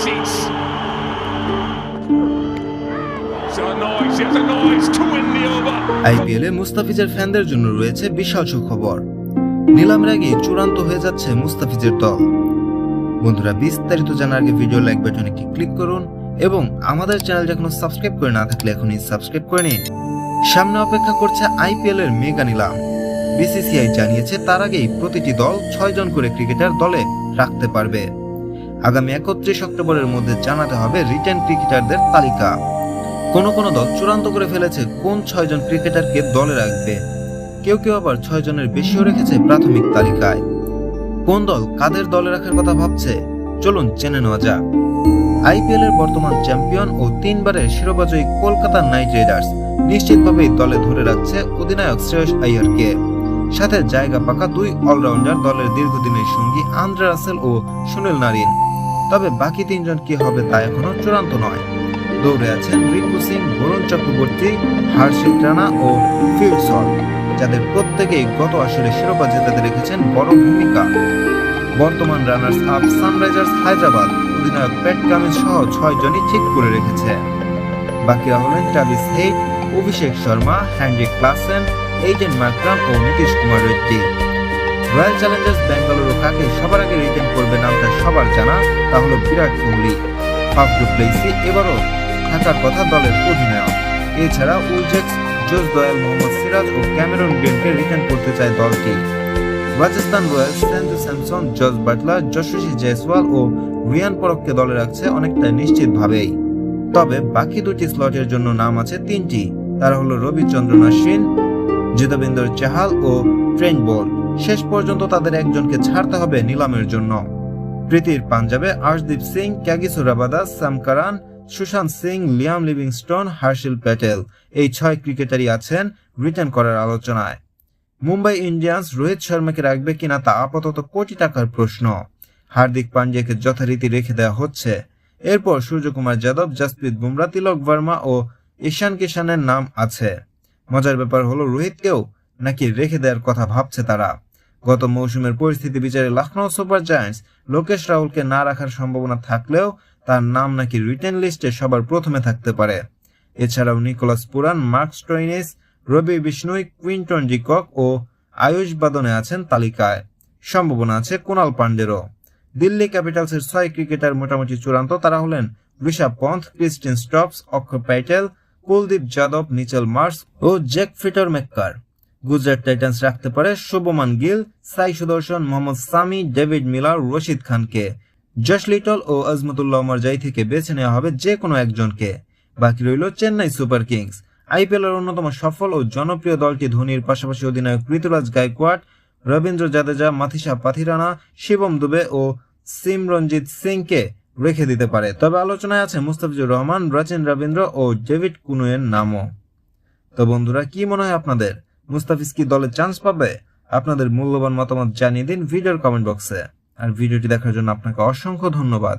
Over. আইপিএলে মুস্তাফিজের ফ্যানদের জন্য রয়েছে বিশাল সুখবর। নিলামের আগে চূড়ান্ত হয়ে যাচ্ছে মুস্তাফিজের দল। বন্ধুরা, বিস্তারিত জানার আগে ভিডিও লাইক বাটন ক্লিক করুন এবং আমাদের চ্যানেলটা এখনও সাবস্ক্রাইব করে না থাকলে এখনই সাবস্ক্রাইব করে নিন। সামনে অপেক্ষা করছে আইপিএল এর মেগা নিলাম। বিসিসিআই জানিয়েছে তার আগেই প্রতিটি দল ছয় জন করে ক্রিকেটার দলে রাখতে পারবে। আগামী একত্রিশ অক্টোবরের মধ্যে জানাতে হবে রিটেন ক্রিকেটারদের তালিকা। কোন কোন দল চূড়ান্ত করে ফেলেছে কোন ছয়জন ক্রিকেটারকে দলে রাখবে। কেউ কেউ আবার ছয় জনের বেশিও রেখেছে প্রাথমিক তালিকায়। কোন দল কাদের দলে রাখার কথা ভাবছে? চলুন জেনে নেওয়া যাক। আইপিএল এর বর্তমান চ্যাম্পিয়ন ও তিনবারের শিরোপাজয়ী কলকাতা নাইট রাইডার্স নিশ্চিতভাবেই দলে ধরে রাখছে অধিনায়ক শ্রেয়স আইয়ারকে। সাথে জায়গা পাকা দুই অলরাউন্ডার দলের দীর্ঘদিনের সঙ্গী আন্দ্রে রাসেল ও সুনীল নারিন। তবে বাকি তিনজন কি হবে তা এখনও চূড়ান্ত নয়। দৌড়ে আছেন রিঙ্কু সিং, বরুণ চক্রবর্তী, হার্ষিত রানা ও ফিল্ডসল যাদের প্রত্যেকেই গত আসরে শিরোপা জেতাতে রেখেছেন বড় ভূমিকা। বর্তমান রানার্স আপ সানরাইজার্স হায়দ্রাবাদ, অধিনায়ক প্যাট কামিন্স সহ ছয় জনই ঠিক করে রেখেছে। বাকিরা হলেন ট্রাভিস হেইট, অভিষেক শর্মা হ্যান্ড্রি ক্লাসেন এইডেন মাকরাম ও নীতিশ কুমার রেড্ডি রয়্যাল চ্যালেঞ্জার্স বেঙ্গালুরু কাকে সবার আগে রিটেন করবে নামটা সবার জানা, তা হলো বিরাট কোহলি। ফাফ ডুপ্লেসি এবারও থাকার কথা দলের অধিনায়ক। এছাড়া উলজেক্স জোস দয়াল মোহাম্মদ সিরাজ ও ক্যামেরন গ্রিনকে রিটার্ন করতে চায় দলটি। রাজস্থান রয়্যালস সঞ্জু স্যামসন জর্জ বাটলার যশস্বী জয়সওয়াল ও রিয়ান পরককে দলে রাখছে অনেকটা নিশ্চিতভাবেই। তবে বাকি দুটি স্লটের জন্য নাম আছে তিনটি, তারা হলো রবিচন্দ্রন অশ্বিন জিতবিন্দর চাহাল ও ট্রেন বোল্ট শেষ পর্যন্ত তাদের একজনকে ছাড়তে হবে নিলামের জন্য। প্রীতির পাঞ্জাবে Arshdeep Singh Kagiso Rabada Sam Curran, Sushant Singh, Liam Livingstone, Harshal Patel এই ছয় ক্রিকেটারই আছেন রিটার্ন করার আলোচনায়। মুম্বাই ইন্ডিয়ান্স রোহিত শর্মাকে রাখবে কিনা তা আপাতত কোটি টাকার প্রশ্ন। হার্দিক পান্ডিয়াকে যথারীতি রেখে দেওয়া হচ্ছে। এরপর সূর্যকুমার যাদব, জাসপ্রীত বুমরা, তিলক ভার্মা ও ঈশান কিষানের নাম আছে। মজার ব্যাপার হলো রোহিতকেও নাকি রেখে দেওয়ার কথা ভাবছে তারা। গত মৌসুমের পরিস্থিতি বিচারে লখনৌ সুপার জায়ান্টস লোকেশ রাহুলকে না রাখার সম্ভাবনা থাকলেও তার নাম নাকি রিটেন লিস্টে সবার প্রথমে থাকতে পারে। এছাড়াও Nicholas Pooran, Marcus Stoinis, Ravi Bishnoi, Quinton de Kock ও আয়ুষ বাদনে আছেন তালিকায়। সম্ভাবনা আছে কুনাল পান্ডেরও দিল্লি ক্যাপিটালসের ছয় ক্রিকেটার মোটামুটি চূড়ান্ত তারা হলেন Rishabh Pant, Tristan Stubbs Axar Patel Kuldeep Yadav Mitchell Marsh ও Jake Fraser McGurk. Gujarat Titans রাখতে পারে শুভমান গিল, সাই সুদর্শন, মোহাম্মদ সামি, ডেভিড মিলার, রশিদ খানকে। জশ লিটল ও আজমতুল্লাহ মারজাই থেকে বেছে নেওয়া হবে যে কোনো একজনকে। বাকি রইল চেন্নাই সুপার কিংস। আইপিএল এর অন্যতম সফল ও জনপ্রিয় দলটি ধোনির পাশাপাশি অধিনায়ক ঋতুরাজ গায়কোয়াড, রবীন্দ্র জাদেজা মাথিসা পাথিরানা, শিবম দুবে ও সিমরনজিৎ সিংকে রেখে দিতে পারে। তবে আলোচনায় আছে মুস্তাফিজুর রহমান, রাচিন রবীন্দ্র ও ডেভিড কুনুয়ের নামও। তো বন্ধুরা, কি মনে হয় আপনাদের? মুস্তাফিজ কি দলে চান্স পাবে? আপনাদের মূল্যবান মতামত জানিয়ে দিন ভিডিওর কমেন্ট বক্সে আর ভিডিওটি দেখার জন্য আপনাকে অসংখ্য ধন্যবাদ।